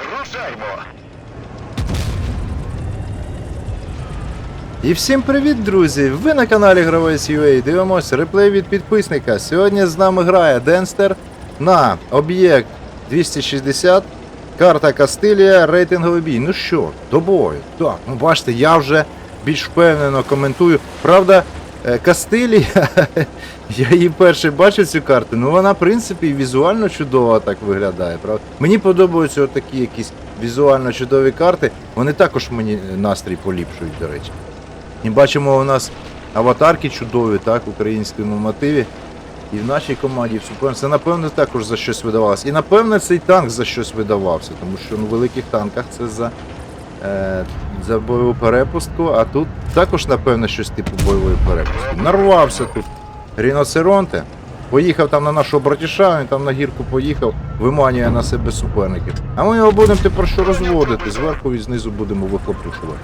Рушаймо! І всім привіт, друзі! Ви на каналі Гравець UA. Дивимось реплей від підписника. Сьогодні з нами грає Денстер на об'єкт 260, карта Кастилія, рейтинговий бій. Ну що, до бою. Так, ну бачите, я вже більш впевнено коментую. Правда, е, Кастилія, я її перший бачив цю карту, ну вона, в принципі, візуально чудово так виглядає. Правда? Мені подобаються такі якісь візуально чудові карти. Вони також мені настрій поліпшують, до речі. І бачимо у нас аватарки чудові, так, в українському мотиві. І в нашій команді, в суперниці. Це напевно також за щось видавалося. І напевно цей танк за щось видавався, тому що ну, в великих танках це за, е, за бойову перепустку, а тут також, напевно, щось типу бойової перепустки. Нарвався тут ріноцеронте, поїхав там на нашого братіша, він там на гірку поїхав, виманює на себе суперників. А ми його будемо тепер що розводити, зверху і знизу будемо вихлопушувати.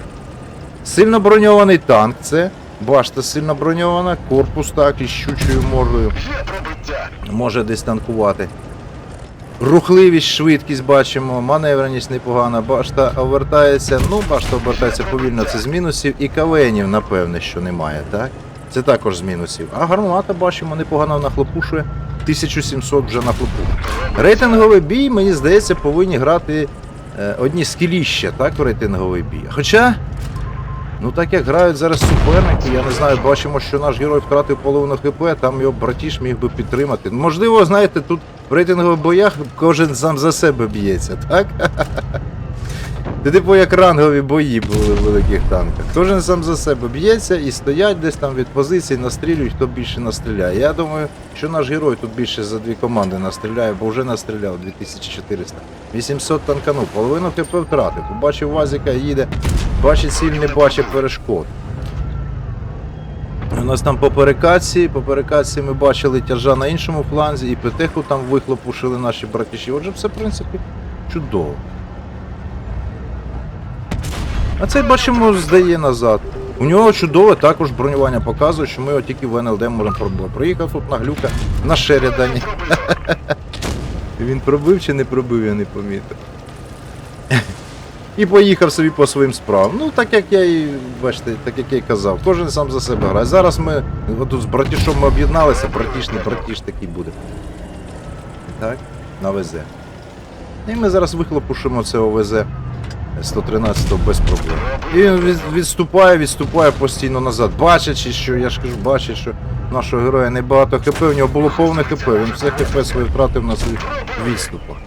Сильно броньований танк це. Башта сильно броньована, корпус так із щучою мордою може десь танкувати. Рухливість, швидкість бачимо, маневреність непогана, башта обертається, ну башта обертається повільно, це з мінусів і кавенів, напевне, що немає, так? Це також з мінусів. А гармата бачимо, непогано нахлопушує. 1700 вже нахлопушує. Рейтинговий бій, мені здається, повинні грати е, одні скіліща, так, в рейтинговий бій. Хоча, ну так як грають зараз суперники, я не знаю, бачимо, що наш герой втратив половину ХП, там його братіш міг би підтримати. Можливо, знаєте, тут в рейтингових боях кожен сам за себе б'ється, так? Це типу як рангові бої були в великих танках. Кожен сам за себе б'ється і стоять десь там від позицій, настрілюють, хто більше настріляє. Я думаю, що наш герой тут більше за дві команди настріляє, бо вже настріляв 2400. 800 танканув, половину ХП втратив. Побачив Вазіка, їде, бачить ціль, не бачить перешкод. У нас там по перекатці, по перекатці ми бачили тяжа на іншому фланзі, і ПТХу там вихлопушили наші братіші. Отже, все, в принципі, чудово. А цей бачимо, здає назад. У нього чудове також бронювання показує, що ми його тільки в НЛД можемо пробити. Приїхав тут на глюка на Шерідані. Він пробив чи не пробив, я не помітив. І поїхав собі по своїм справам. Ну, так як я і бачите, так як я і казав, кожен сам за себе грає. Зараз ми тут з братішом ми об'єдналися, братіш не братіш такий буде. Так, на ВЗ. І ми зараз вихлопушимо це ОВЗ 113 без проблем. І він відступає, відступає постійно назад. Бачачи, що я ж кажу, бачить, що нашого героя небагато ХП, у нього було повне ХП, він все ХП своє втратив на своїх відступах.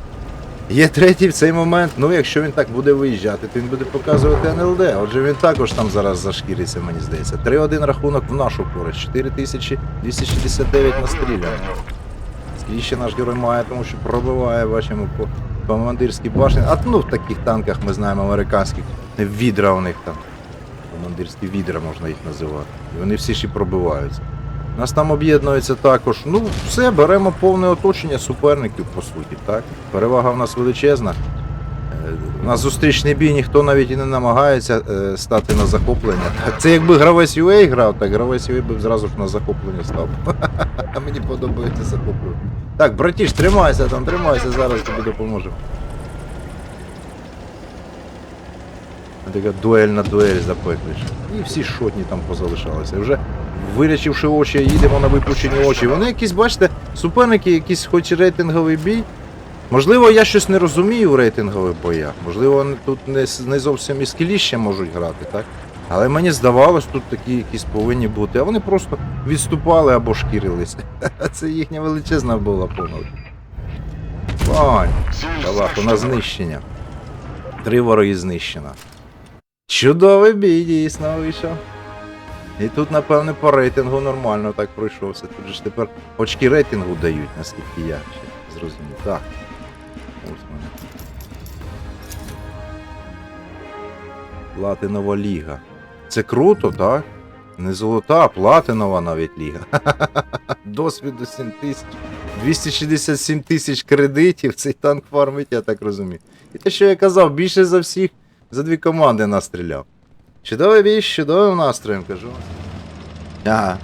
Є третій в цей момент, ну якщо він так буде виїжджати, то він буде показувати НЛД. Отже, він також там зараз зашкіриться, мені здається. 3-1 рахунок в нашу користь, 4269 настріляно. Скільки ще наш герой має, тому що пробиває, бачимо, по, командирській башні. А ну в таких танках ми знаємо американських відра у них там. Командирські відра можна їх називати. І вони всі ще пробиваються. Нас там об'єднується також. Ну, все, беремо повне оточення суперників, по суті, так? Перевага в нас величезна. Е, На зустрічний бій ніхто навіть і не намагається е, стати на захоплення. Це якби гравець UA грав, так гравець UA би зразу ж на захоплення став. Мені подобається захоплювати. Так, братіш, тримайся там, тримайся, зараз тобі допоможемо. Така дуель на дуель запеклиш. І всі шотні там позалишалися. Вже вирячивши очі, їдемо на випущені очі. Вони якісь, бачите, суперники, якийсь хоч рейтинговий бій. Можливо, я щось не розумію у рейтингових боях. Можливо, вони тут не, не зовсім і скіліще можуть грати, так? Але мені здавалось, тут такі якісь повинні бути. А вони просто відступали або шкірилися. Це їхня величезна була помилка. Пань, Калаху на знищення. Три вороги знищено. Чудовий бій дійсно вийшов. І тут, напевне, по рейтингу нормально так пройшовся. Тут ж тепер очки рейтингу дають, наскільки я ще зрозумів. Так. Ось мене. Платинова ліга. Це круто, так? Не золота, а платинова навіть ліга. Досвіду 7 тисяч. 267 тисяч кредитів. Цей танк фармить, я так розумію. І те, що я казав, більше за всіх за дві команди настріляв. Чудовий бій, з чудовим настроєм, кажу. Ага.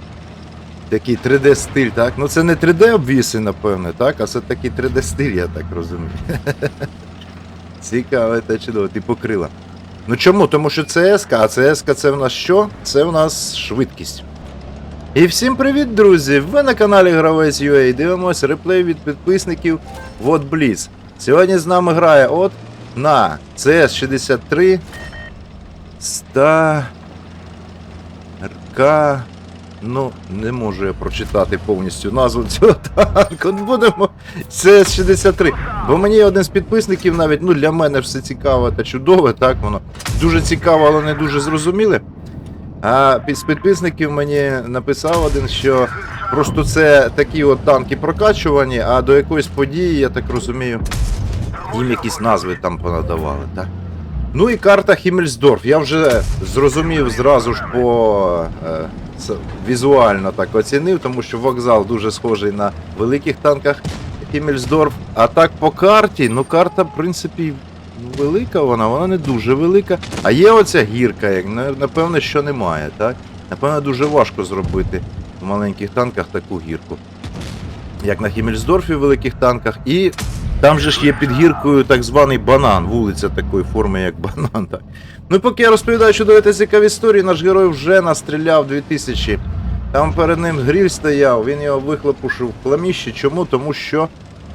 Такий 3D стиль, так? Ну це не 3D обвіси, напевне, так? А це такий 3D стиль, я так розумію. Цікаво, це чудово, ти покрила. Ну чому? Тому що ЦСК, а ЦСК це в нас що? Це в нас швидкість. І всім привіт, друзі! Ви на каналі Гравець UA дивимось реплей від підписників Бліц. Сьогодні з нами грає от на CS63 100 РК. Ну, не можу я прочитати повністю назву цього танку. Будемо CS63. Бо мені один з підписників навіть, ну для мене все цікаве та чудове, так воно дуже цікаво, але не дуже зрозуміле. А з підписників мені написав один, що просто це такі от танки прокачувані, а до якоїсь події, я так розумію, їм якісь назви там понадавали, так? Ну і карта Хіммельсдорф. Я вже зрозумів зразу ж по е, візуально так оцінив, тому що вокзал дуже схожий на великих танках Хіммельсдорф. А так по карті, ну карта, в принципі, велика вона, вона не дуже велика. А є оця гірка, як на- напевне, що немає, так? Напевно, дуже важко зробити в маленьких танках таку гірку. Як на Хіммельсдорфі в великих танках. І там же ж є під гіркою так званий банан, вулиця такої форми, як банан. Так. Ну і поки я розповідаю чудові та цікаві історії, наш герой вже настріляв 2000. Там перед ним гріль стояв, він його вихлопушив в хламіщі. Чому? Тому що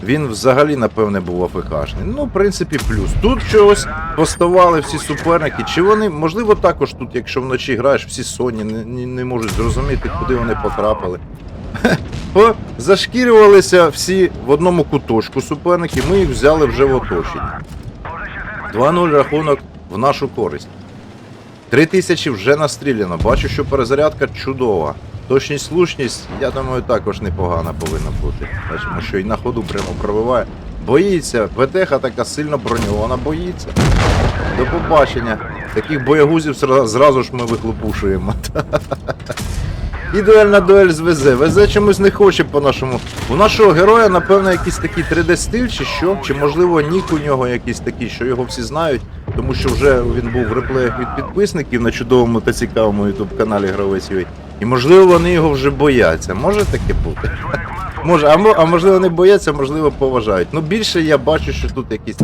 він взагалі, напевне, був АФКшний. Ну, в принципі, плюс. Тут чогось поставали всі суперники. Чи вони, можливо, також тут, якщо вночі граєш, всі сонні не, не, не можуть зрозуміти, куди вони потрапили. По- Зашкірювалися всі в одному куточку суперники, ми їх взяли вже в оточення. 2-0 рахунок в нашу користь. 3000 вже настріляно. Бачу, що перезарядка чудова. Точність, слушність, я думаю, також непогана повинна бути. Бачимо, що і на ходу прямо пробиває. Боїться, ПТХ така сильно броньована, боїться. До побачення. Таких боягузів зразу ж ми вихлопушуємо. І дуель з ВЗ. ВЗ чомусь не хоче по-нашому. У нашого героя, напевно, якийсь такий 3D-стиль, чи що? Чи можливо нік у нього якийсь такий, що його всі знають, тому що вже він був в реплеях від підписників на чудовому та цікавому ютуб каналі Гравець UA. І можливо вони його вже бояться. Може таке бути? Може, а, а можливо не бояться, можливо поважають. Ну більше я бачу, що тут якісь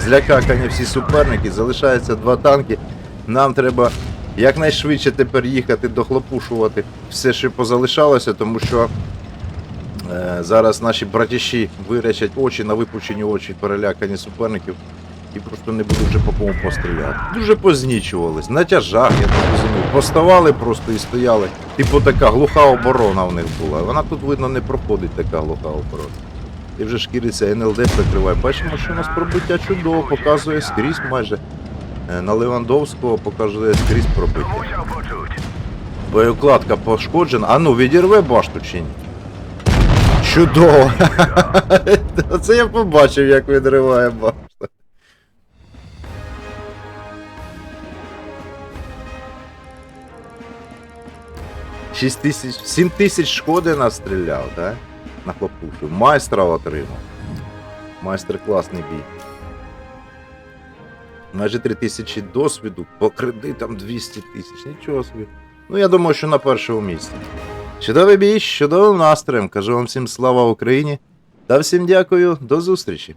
злякакані всі суперники, залишається два танки. Нам треба якнайшвидше тепер їхати дохлопушувати все, що позалишалося, тому що е, зараз наші братіші вирячать очі на випучені очі перелякані суперників і просто не будуть вже по кому постріляти. Дуже познічувались, на тяжах, я не розумію. Поставали просто і стояли. Типу така глуха оборона в них була. Вона тут, видно, не проходить така глуха оборона. І вже шкіриться НЛД прикриває. Бачимо, що у нас пробиття чудово, показує скрізь майже. Е, На Левандовського показує скрізь пробиття. Боєукладка пошкоджена. А ну, відірве башту чи ні? Чудово! Оце я побачив, як відриває башту. Шість тисяч, сім тисяч шкоди настріляв, так? На хлопушу. Майстра отримав. Майстер класний бій. Майже 3 тисячі досвіду, по кредитам 200 тисяч. Нічого собі. Ну, я думаю, що на першому місці. Чудовий бій, чудовим настроєм. Кажу вам всім слава Україні. Та всім дякую, до зустрічі.